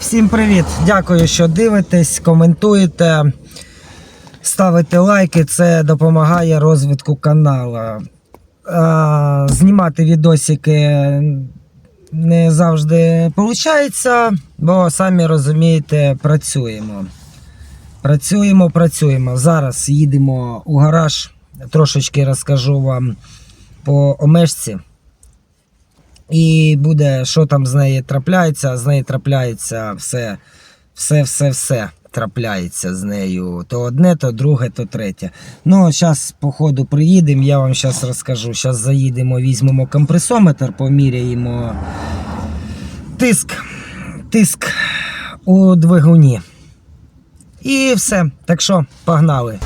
Всім привіт! Дякую, що дивитесь, коментуєте, ставите лайки. Це допомагає розвитку каналу. Знімати відосики не завжди виходить, бо самі розумієте, працюємо. Працюємо, працюємо. Зараз їдемо у гараж. Трошечки розкажу вам по омешці. І буде, що там з неї трапляється, з неї трапляється все, все, все, все трапляється з нею. То одне, то друге, то третє. Ну, зараз, по ходу, приїдемо, я вам зараз розкажу. Зараз заїдемо, візьмемо компресометр, поміряємо тиск, тиск у двигуні. І все. Так що, погнали.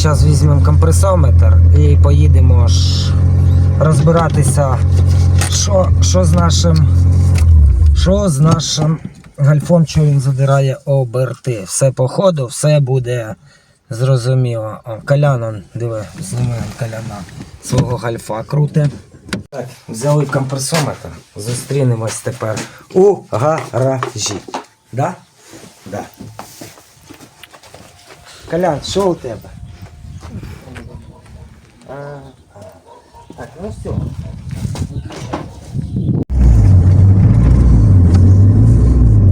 Зараз візьмемо компресометр і поїдемо ж розбиратися, що, що з нашим. Що з нашим гальфом, що він задирає оберти. Все по ходу, все буде зрозуміло. О, Колян, он, диви, зніми коляна свого гальфа круте. Так, взяли компресометр, зустрінемось тепер у гаражі. Да? Да. Колян, що у тебе? Так, ну все.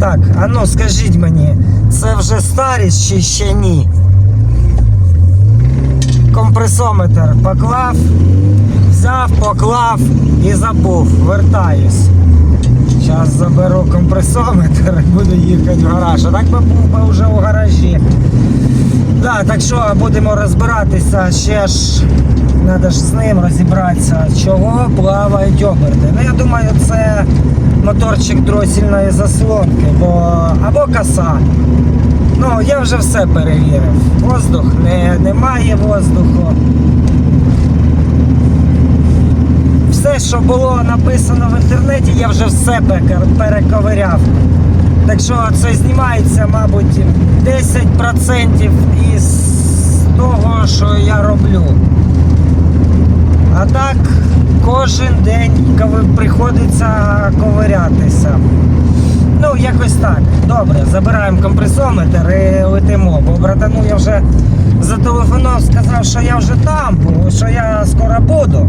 Так, а ну скажіть мені, це вже старість чи ще ні? Компресометр поклав, взяв, поклав і забув. Вертаюсь. Зараз заберу компресометр і буду їхати в гараж. А так би був би вже у гаражі. Да, так що будемо розбиратися, ще ж треба ж з ним розібратися, чого плавають оберти. Ну я думаю, це моторчик дросільної заслонки, бо або коса. Ну, я вже все перевірив. Воздух не, немає воздуху. Все, що було написано в інтернеті, я вже все перековиряв. Так що це знімається, мабуть, 10% із того, що я роблю. А так, кожен день приходиться ковирятися. Ну, якось так. Добре, забираємо компресометр і летимо. Бо братану я вже зателефонував, сказав, що я вже там, що я скоро буду.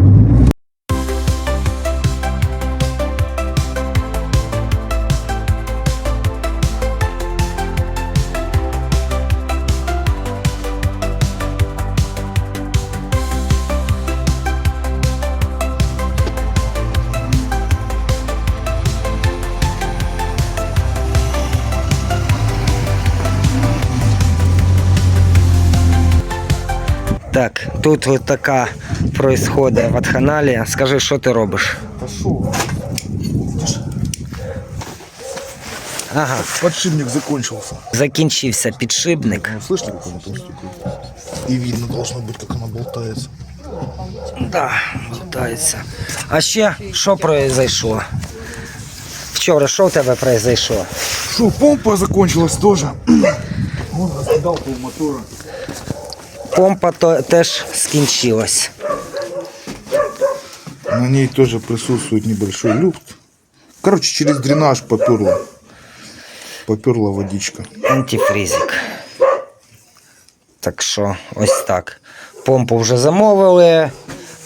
Так, тут от така происходить ватханалія. Скажи, що ти робиш? Пошел. Ага, Подшипник закончился. закінчився підшипник. Ну, слышите, как оно там стекает? И видно должно быть, как она болтается. Да, болтається. А ще що произошло? Вчора що в тебе произошло? Что, помпа закончилась тоже? Он раскидал пол мотора. Помпа то теж скінчилась. На ней тоже присутствует небольшой люфт. Короче, через дренаж поперло. Поперла водичка. Антифрізик. Так що, ось так. Помпу вже замовили.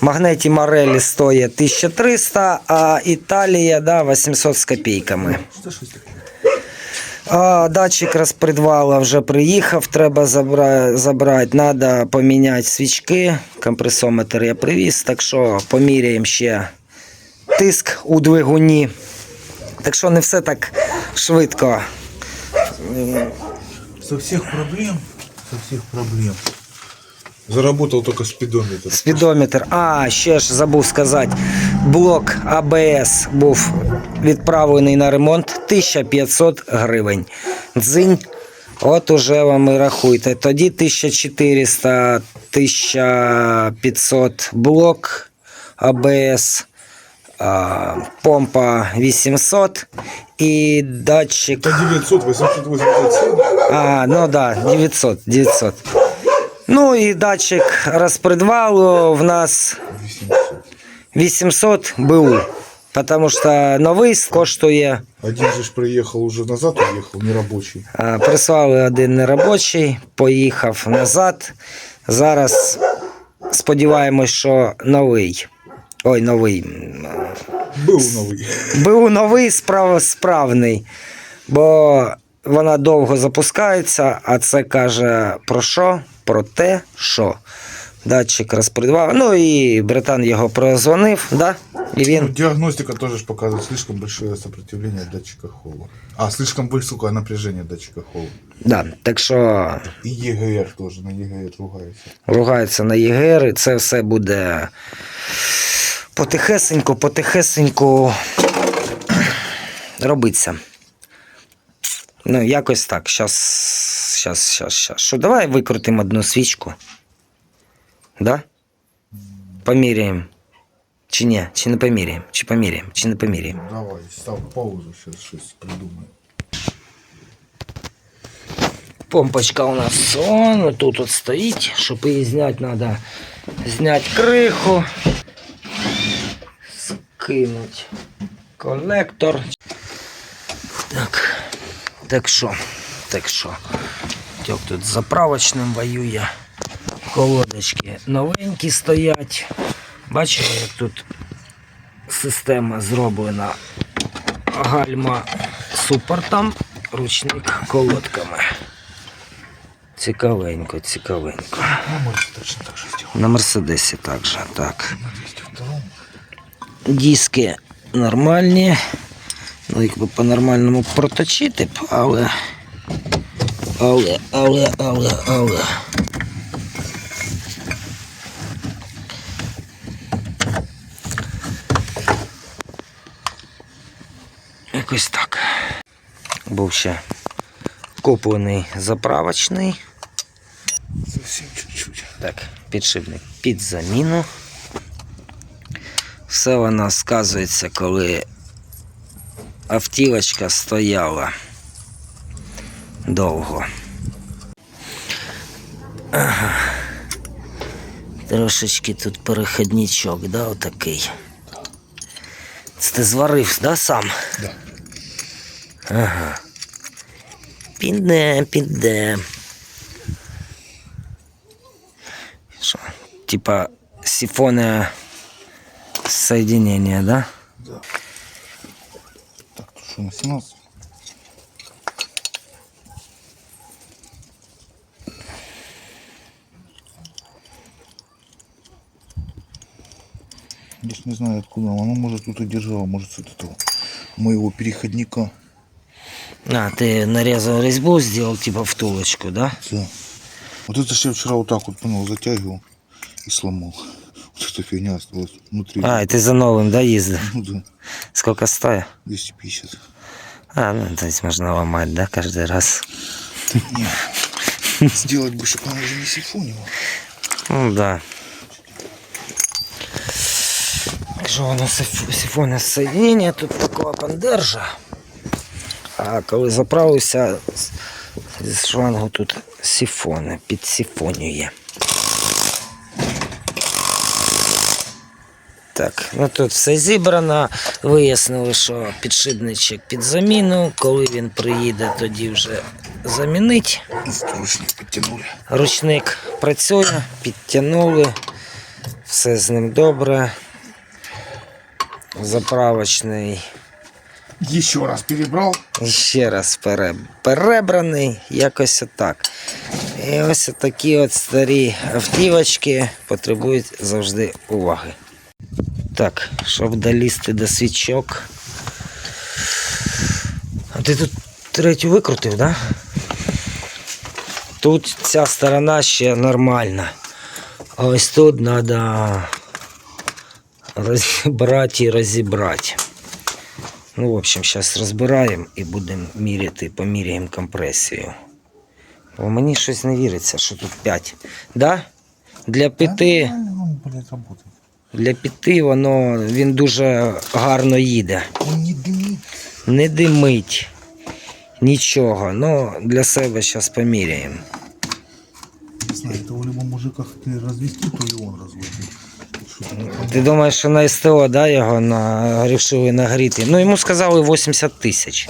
Магнеті Морелі стоїть 1300, а Італія да, 800 з копійками. А, датчик розпредвала вже приїхав, треба забра... забрати. Треба поміняти свічки. Компресометр я привіз, так що поміряємо ще тиск у двигуні. Так що не все так швидко. Со всіх проблем, со всех проблем. Заработал только спидометр. Спідометр. А, ще ж забув сказати. Блок АБС був відправлений на ремонт 1500 гривень. Дзинь От уже вам і рахуйте. Тоді 1400, 1500 блок АБС, а, помпа 800 і датчик. 900, 887. А, ну да, 900, 900. Ну і датчик розпредвалу в нас 800. 800 БУ. Потому що новий коштує. Один же ж приехал уже назад, уехал, нерабочий. А, Прислали один неробочий, поїхав назад. Зараз сподіваємось, що новий. Ой, новий. м, Был новый. БУ новий справ, справний, бо вона довго запускається, а це каже про що? Про те, що датчик розпредвав. Ну і братан його прозвонив, да? і Ну, він Диагностика тоже ж показывает слишком большое сопротивление датчика холла. А, слишком высокое напряжение датчика холла. да, так що И ЕГР тоже, на ЕГР ругается. ругаються на ЄГР, і це все буде потихесеньку, потихесеньку робиться. Ну, якось так. Щас, щас, щас, щас. Що, давай викрутимо одну свічку. Да? Поміряємо. Чи ні? Чи не поміряємо? Чи поміряємо? Чи не поміряємо? Давай, став паузу, сейчас что-то придумаем. Помпочка у нас он тут от стоїть. Щоб її зняти, треба зняти криху. Скинути коннектор. Так. Так що? Так що? Тьок тут з заправочним воює. Колодочки новенькі стоять. Бачите, як тут система зроблена гальма супортом, ручник колодками. Цікавенько, цікавенько. Ну. На Мерседесі також, так. На 202. Диски нормальні. Ну, якби по-нормальному проточити б, але. Але, але, але, але. Якось так. Був ще куплений заправочний. Совсем чуть-чуть. Так, підшипник під заміну. Все вона сказується, коли автівочка стояла довго. Ага. Трошечки тут переходничок, да, отакий. Це ти зварив, да, сам? Да. Ага. Піде, піде. Що? Типа сифонное соединение, да? Да. 17? Я ж не знаю откуда оно, может тут и держало, может с этого моего переходника. А, ты нарезал резьбу, сделал типа втулочку, да? Да. Вот это я вчера вот так вот, понял, затягивал и сломал. Эта фигня осталась внутри. А, и ты за новым, да, ездил? Ну да, Сколько стоит? 250. А, ну, то есть можно ломать, да, каждый раз? Не. Сделать бы, чтобы она уже не сифонила. Ну, да. Що воно сиф- сифонне соединення, тут такого пандержа. А коли заправився, з шлангу тут сифони, підсифонює. Так, ну тут все зібрано. Вияснили, що підшипничок під заміну. Коли він приїде, тоді вже замінить. Ручник подтянули. Ручник працює, підтягнули, все з ним добре. Заправочний Еще раз перебрал. ще раз пере- перебраний, якось отак. І ось такі от старі автівочки потребують завжди уваги. Так, щоб долізти до свічок. А ти тут третю викрутив, так? Да? Тут ця сторона ще нормальна. А ось тут треба розібрати і розібрати. Ну, в общем, зараз розбираємо і будемо міряти, поміряємо компресію. Бо мені щось не віриться, що тут 5. Да? Для п'яти, Для п'яти воно він дуже гарно їде. Не дымит. Не димить. Нічого. Ну, для себе зараз поміряємо. Не знаю, любого мужика хотели развести, то и он разводит. Ти думаєш, що на СТО да, його на... рішили нагріти? Ну, йому сказали 80 тисяч.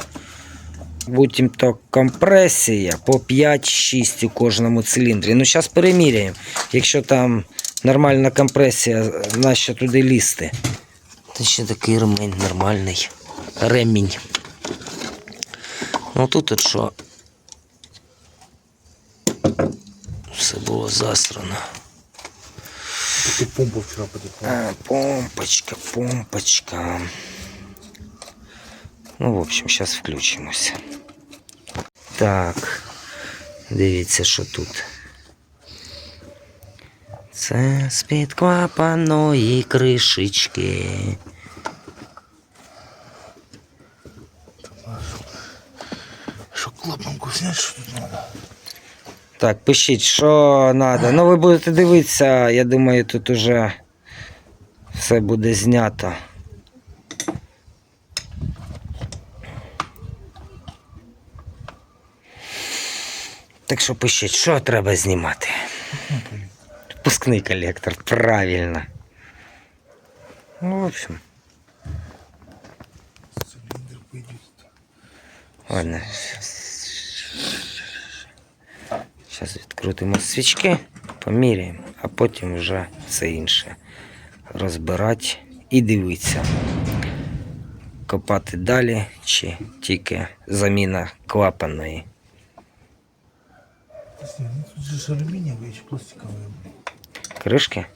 Будь то компресія по 5-6 у кожному циліндрі. Ну, зараз переміряємо. Якщо там нормальна компресія, нащо туди лізти? Та ще такий ремень нормальний. Ремінь. Ну тут от що. Все було засрано. Помпа вчера потекла. А, помпочка, помпочка. Ну, в общем, сейчас включимося. Так. Дивіться, що тут. Це з-під клапаної кришечки. Что клапанку снять, что тут надо? Так, пишіть, що треба. Ну, ви будете дивитися, я думаю, тут уже все буде знято. Так що пишіть, що треба знімати. Пускний колектор, правильно. Ну, в общем, Цилиндр пойдет. ладно. Зараз відкрутимо свічки, поміряємо, а потім вже все інше розбирати і дивитися. Копати далі чи тільки заміна клапаної. Подожди, ну тут же ж алюминиевые, еще пластиковые. Кришки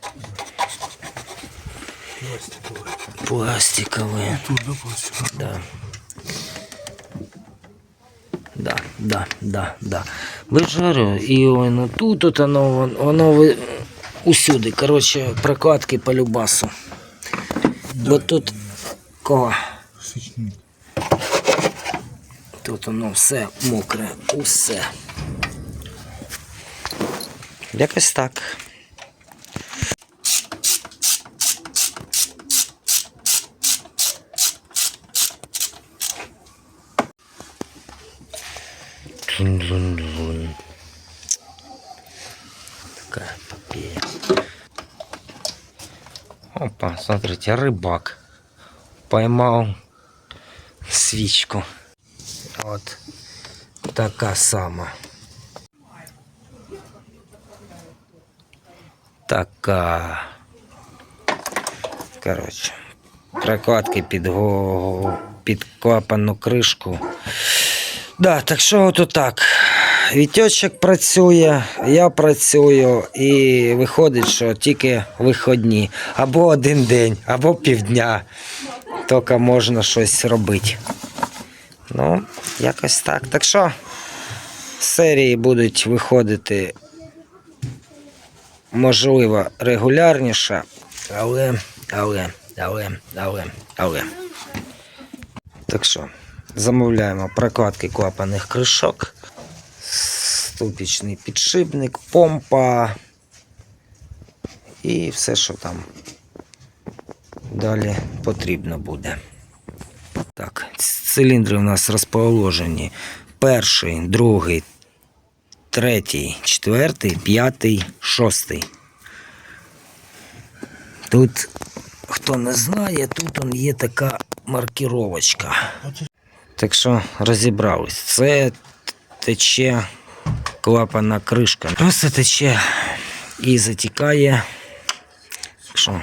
Пластиковые. пластикові. Тут, да, пластиковые? Да. Да, да, да, да. Ви ж говорю, і воно тут, от воно, воно, воно ви- усюди. Коротше, прокладки по любасу. Бо тут кого? Сычник. Тут воно все мокре, усе. Якось так. Тун-дун-дун. Такая попея. Опа, смотрите, рыбак поймал свічку. От така сама. Така. Коротше. Прокладки під, го... під клапанну кришку. Да, так що от так. Вітьочок працює, я працюю, і виходить, що тільки виходні. Або один день, або півдня. Тільки можна щось робити. Ну, якось так. Так що серії будуть виходити, можливо, регулярніше, але, але, але, але, але. Так що, замовляємо прокладки клапаних кришок, ступічний підшипник, помпа і все, що там далі потрібно буде. Так, циліндри у нас розположені. Перший, другий, третій, четвертий, п'ятий, шостий. Тут, хто не знає, тут є така маркіровочка. Так що розібрались. Це тече клапана кришка. Просто тече і затікає. Так що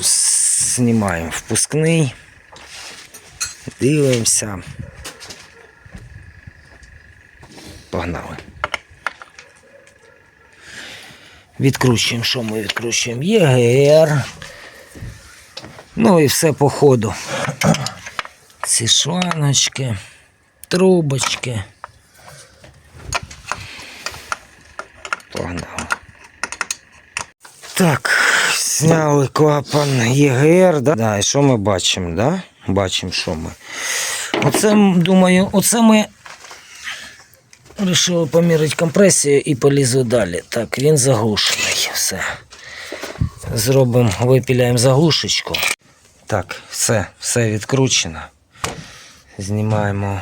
знімаємо впускний. Дивимося. Погнали. Відкручуємо, що ми відкручуємо? ЄГР. Ну і все по ходу. Ці шланочки, трубочки. Погнали. Так, зняли клапан ЄГР, да? Да, і що ми бачимо, да? Бачимо, що ми. Оце, думаю, оце ми Рішили поміряти компресію і полізу далі. Так, він заглушений. Все. Зробимо, випіляємо заглушечку. Так, все, все відкручено. Знімаємо.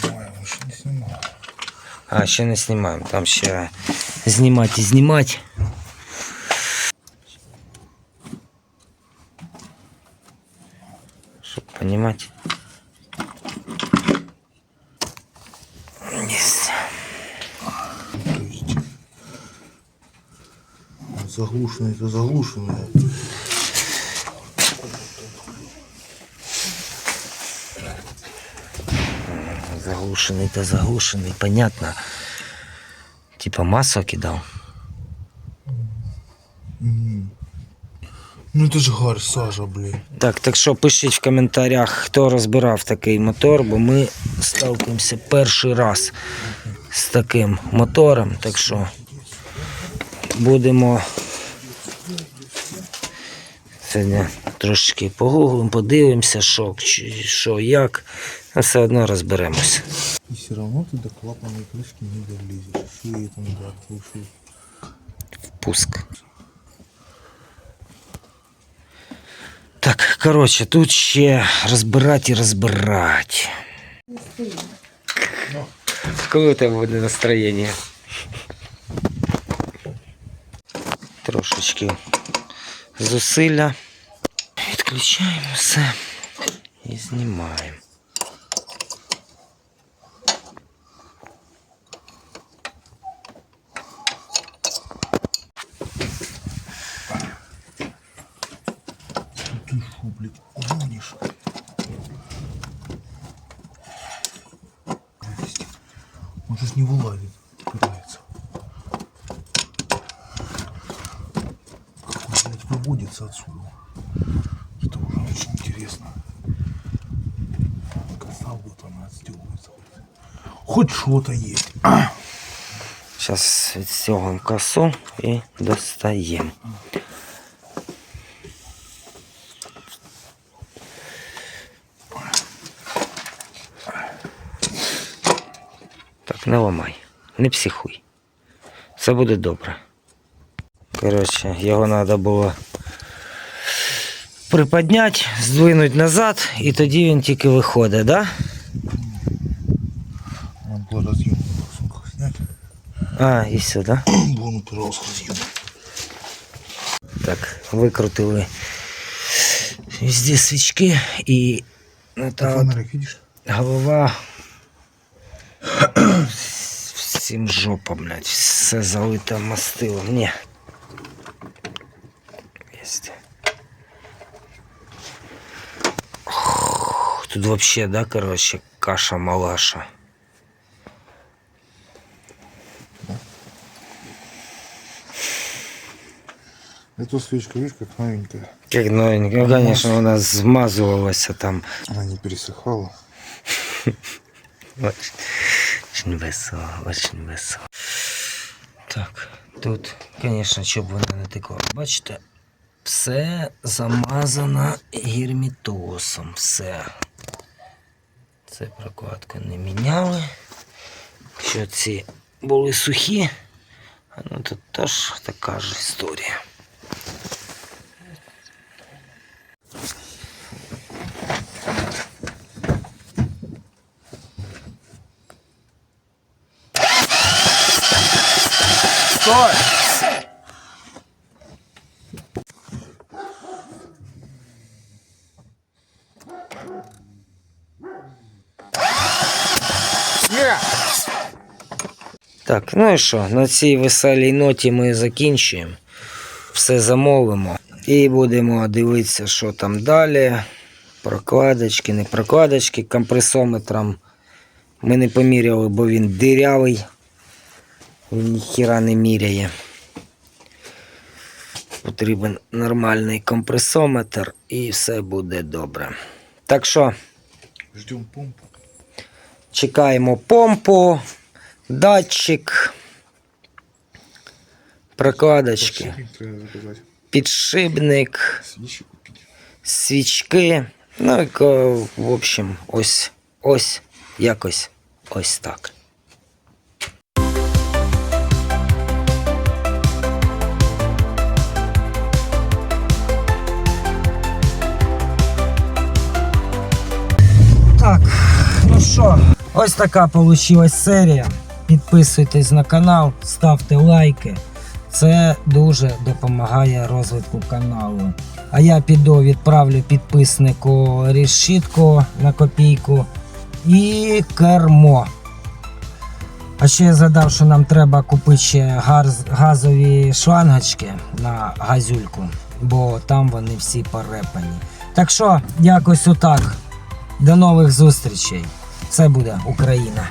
Снимаем, еще не снимал. А, ще не знімаємо. Там ще знімати і знімати. Щоб понімати. Єсть. То есть заглушенный это заглушенный. Заглушений та заглушений, понятно. Типа масло кидав. Ну это же гарь, сажа, блин. Так, так що пишіть в коментарях, хто розбирав такий мотор, бо ми сталкуємося перший раз з таким мотором. Так що будемо сьогодні трошечки погуглимо, подивимося, що, що як. А все одно розберемося. И все равно ты до клапанной крышки не долезешь. Что ей там да, слушай. Пуск. Так, коротше, тут ще розбирати і розбирати. Коли у тебе буде настроєння? Трошечки зусилля. Відключаємо все і знімаємо. Он же не вылазит, упирается. Как он, блядь, выводится отсюда? Это уже очень интересно. Коса вот она отстегивается. Хоть что-то есть. Зараз відстягуємо косу і достаємо. Так, не ламай, не психуй. Все буде добре. Коротше, його треба було приподняти, здвинути назад, і тоді він тільки виходить, так? Надо было разъем на сумках снять. Да? А, і все, так? Да? Вон упирался разъем. Так, викрутили везде свічки і Ты та от фонарик видишь? голова всім жопа, блядь, все залито мастилом. Ні. Єсть. Ох, Тут вообще, да, короче, каша малаша. Эта свечка, видишь, как новенькая. Как новенько, ну, конечно, вона змазувалася там. Она не пересыхала. Очень, весело, очень весело. Так, тут, звісно, щоб воно не текло. Бачите, все замазано герметосом. Все. Це прокладку не міняли. Що ці були сухі, ну тут теж така ж історія. Стой! Так, ну і що, на цій веселій ноті ми закінчуємо. Все замовимо. І будемо дивитися, що там далі. Прокладочки, не прокладочки. Компресометром ми не поміряли, бо він дирявий. Він ніхіра не міряє. Потрібен нормальний компресометр і все буде добре. Так що. Ждем помпу. Чекаємо помпу, датчик, прокладочки, Подшипник треба заказать. підшипник, свічки. Ну, і, ко- в общем, ось, ось, якось ось. Так, що, ось така вийшла серія. Підписуйтесь на канал, ставте лайки. Це дуже допомагає розвитку каналу. А я піду відправлю підписнику решітку на копійку і кермо. А ще я згадав, що нам треба купити ще газ- газові шлангочки на газюльку, бо там вони всі порепані. Так що, якось отак. До нових зустрічей. Це буде Україна.